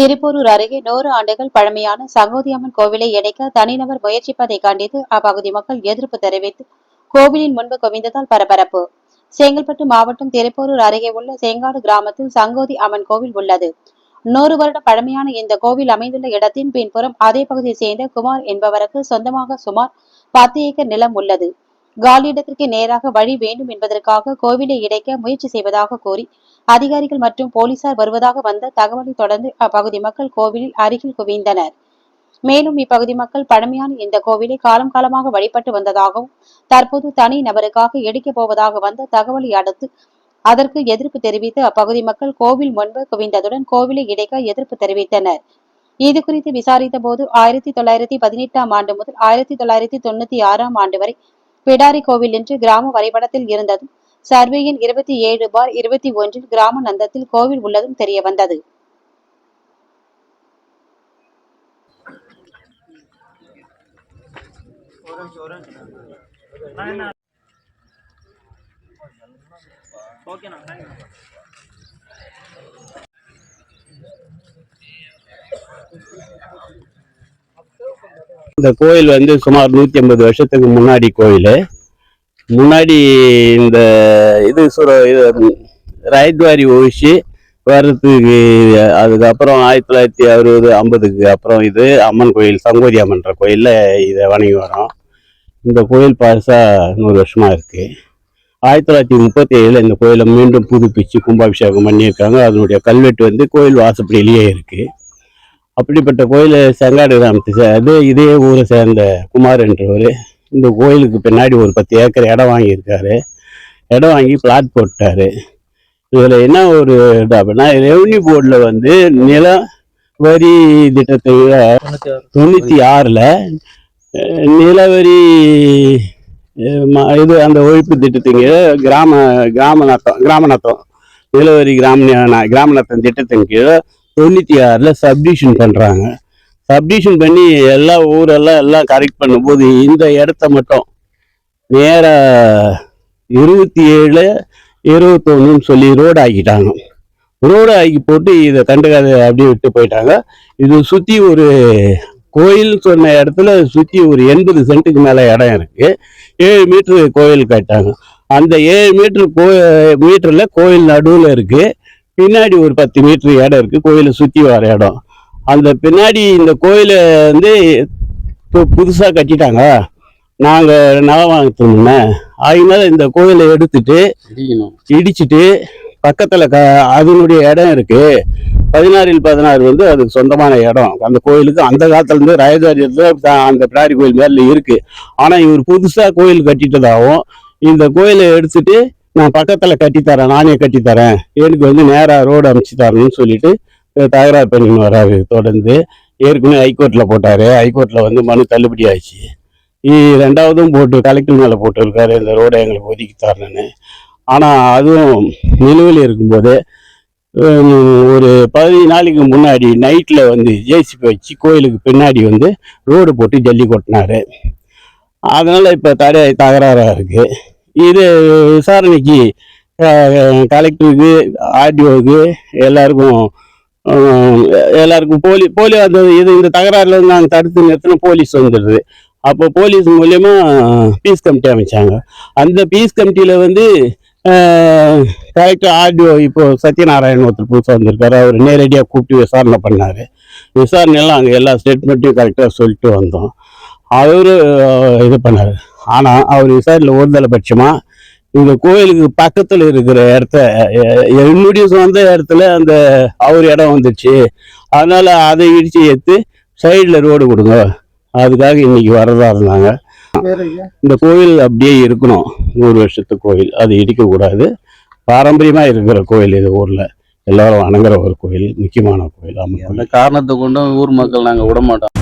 திருப்பூரூர் அருகே நூறு ஆண்டுகள் பழமையான சங்கோதியம்மன் கோவிலை இணைக்க தனிநபர் முயற்சிப்பதை கண்டித்து அப்பகுதி மக்கள் எதிர்ப்பு தெரிவித்து கோவிலின் முன்பு குவிந்ததால் பரபரப்பு. செங்கல்பட்டு மாவட்டம் திருப்பூரூர் அருகே உள்ள செங்காடு கிராமத்தில் சங்கோதி அம்மன் கோவில் உள்ளது. நூறு வருட பழமையான இந்த கோவில் அமைந்துள்ள இடத்தின் பின்புறம் அதே பகுதியை சேர்ந்த குமார் என்பவருக்கு சொந்தமாக சுமார் பத்து ஏக்கர் நிலம் உள்ளது. காலியிடத்திற்கு நேராக வழி வேண்டும் என்பதற்காக கோவிலை இடைக்க முயற்சி செய்வதாக கூறி அதிகாரிகள் மற்றும் போலீசார் வருவதாக வந்த தகவலை தொடர்ந்து அப்பகுதி மக்கள் கோவிலில் அருகில் குவிந்தனர். மேலும் இப்பகுதி மக்கள் பழமையான இந்த கோவிலை காலம் காலமாக வழிபட்டு வந்ததாகவும் தற்போது தனி நபருக்காக இடிக்கப் போவதாக வந்த தகவலை அடுத்து அதற்கு எதிர்ப்பு தெரிவித்து அப்பகுதி மக்கள் கோவில் முன்பு குவிந்ததுடன் கோவிலை இடைக்க எதிர்ப்பு தெரிவித்தனர். இது குறித்து விசாரித்த போது ஆயிரத்தி தொள்ளாயிரத்தி பதினெட்டாம் ஆண்டு முதல் ஆயிரத்தி தொள்ளாயிரத்தி தொண்ணூத்தி ஆறாம் ஆண்டு வரை பிடாரி கோவில் என்று கிராம வரைபடத்தில் இருந்ததும் சர்வேயின் இருபத்தி ஏழு பார் இருபத்தி ஒன்றில் கிராம நந்தத்தில் கோவில் உள்ளதும் தெரிய வந்தது. ஓகேண்ணா இந்த கோயில் வந்து சுமார் நூற்றி ஐம்பது வருஷத்துக்கு முன்னாடி கோயில். முன்னாடி இந்த இது சுர இது ராயத்வாரி ஒழிச்சு வர்றதுக்கு அதுக்கப்புறம் ஆயிரத்தி தொள்ளாயிரத்தி அறுபது ஐம்பதுக்கு அப்புறம் இது அம்மன் கோயில் சங்கோதி அம்மன்ற கோயிலில் இதை வணங்கி வரோம் இந்த கோயில் பழசாக நூறு வருஷமாக இருக்குது ஆயிரத்தி தொள்ளாயிரத்தி முப்பத்தி ஏழில் இந்த கோயிலை மீண்டும் புதுப்பிச்சு கும்பாபிஷேகம் பண்ணியிருக்காங்க. அதனுடைய கல்வெட்டு வந்து கோயில் வாசப்படியிலேயே இருக்குது அப்படிப்பட்ட கோயில் செங்காடு கிராமத்தை சே- அது இதே ஊரை சேர்ந்த குமார் என்றவர். இந்த கோயிலுக்கு பின்னாடி ஒரு பத்து ஏக்கர் இடம் வாங்கியிருக்காரு. இடம் வாங்கி பிளாட் போட்டாரு. இதில் என்ன ஒரு இது அப்படின்னா ரெவன்யூ போர்டில் வந்து நிலம் வரி திட்டத்தை தொண்ணூற்றி தொண்ணூற்றி ஆறில் நிலவரி ம- இது அந்த ஒழிப்பு திட்டத்தின் கீழே கிராம கிராம நத்தம் கிராம நத்தம் நிலவரி கிராம ந- கிராம நத்தம் திட்டத்தின் கீழே தொண்ணூற்றி ஆறில் சப்டிஷன் பண்ணுறாங்க சப்டிஷன் பண்ணி எல்லா ஊரெல்லாம் எல்லாம் கரெக்ட் பண்ணும்போது இந்த இடத்த மட்டும் நேராக இருபத்தி ஏழு இருபத்தொன்னுன்னு சொல்லி ரோடு ஆக்கிட்டாங்க. ரோடு ஆக்கி போட்டு இதை கண்டுக்காத அப்படியே விட்டு போயிட்டாங்க. இது சுற்றி ஒரு கோயில் சொன்ன இடத்துல சுற்றி ஒரு எண்பது சென்ட்டுக்கு மேலே இடம் இருக்குது ஏழு மீட்ரு கோயில் கட்டாங்க அந்த ஏழு மீட்ரு கோ மீட்டரில் கோயில் நடுவில் இருக்குது பின்னாடி ஒரு பத்து மீட்ரு இடம் இருக்கு. கோயிலை சுற்றி வர இடம். அந்த பின்னாடி இந்த கோயிலை வந்து இப்போ புதுசாக கட்டிட்டாங்க. நாங்கள் நலம் வாங்கிட்டோம்னா அதனால இந்த கோயிலை எடுத்துட்டு இடிச்சிட்டு பக்கத்தில் க அதனுடைய இடம் இருக்கு. பதினாறில் பதினாறு வந்து அதுக்கு சொந்தமான இடம். அந்த கோயிலுக்கு அந்த காலத்துல இருந்து ராயதாரியத்தில் அந்த பிடாரி கோயில் மேல இருக்கு. ஆனா இவர் புதுசா கோயில் கட்டிட்டதாகவும் இந்த கோயிலை எடுத்துட்டு நான் பக்கத்தில் கட்டித்தரேன் நானே கட்டித்தரேன். எனக்கு வந்து நேராக ரோடு அமைச்சு தரணும்னு சொல்லிட்டு தகராறு பண்ணின்னு வராரு தொடர்ந்து ஏற்கனவே ஹைகோர்ட்டில் போட்டார். ஹைகோர்ட்டில் வந்து மனு தள்ளுபடி ஆச்சு ரெண்டாவதும் போட்டு கலெக்டர் மேலே போட்டிருக்காரு. இந்த ரோடை எங்களுக்கு ஒதுக்கி தரணும்னு. ஆனால் அதுவும் நிலுவையில் இருக்கும்போது ஒரு பதினஞ்சு நாளைக்கு முன்னாடி நைட்டில் வந்து ஜேசிபி வச்சு கோயிலுக்கு பின்னாடி வந்து ரோடு போட்டு ஜல்லி கொட்டினாரு. அதனால் இப்போ தடை தகராறாக இருக்குது இது விசாரணைக்கு கலெக்டருக்கு ஆர்டிஓக்கு எல்லாருக்கும் எல்லாருக்கும் போலி போலி அந்த இது இந்த தகராறுல இருந்து நாங்கள் தடுத்து நிறுத்தின போலீஸ் வந்துடுது. அப்போ போலீஸ் மூலயமா பீஸ் கமிட்டி அமைச்சாங்க. அந்த பீஸ் கமிட்டியில் வந்து கரெக்டாக ஆர்டிஓ இப்போ சத்யநாராயண் ஒருத்தர் புதுசாக வந்திருக்காரு. அவர் நேரடியாக கூப்பிட்டு விசாரணை பண்ணார். விசாரணையெல்லாம் அங்கே எல்லா ஸ்டேட்மெண்ட்டையும் கரெக்டாக சொல்லிட்டு வந்தோம். அவர் இது பண்ணார். ஆனால் அவர் விசாரணையில் ஒருதலை பட்சமாக இந்த கோயிலுக்கு பக்கத்தில் இருக்கிற இடத்த என்னுடைய சொந்த இடத்துல அந்த அவர் இடம் வந்துடுச்சு அதனால அதை இடித்து எடுத்து சைடில் ரோடு கொடுங்க. அதுக்காக இன்னைக்கு வரதா இருந்தாங்க. இந்த கோயில் அப்படியே இருக்கணும். நூறு வருஷத்து கோயில். அது இடிக்கக்கூடாது பாரம்பரியமாக இருக்கிற கோயில் இது ஊரில். எல்லாரும் வணங்குற ஒரு கோயில் முக்கியமான கோயில். ஆமாம் எந்த காரணத்தை கொண்டும் ஊர் மக்கள் நாங்கள் விட மாட்டோம்.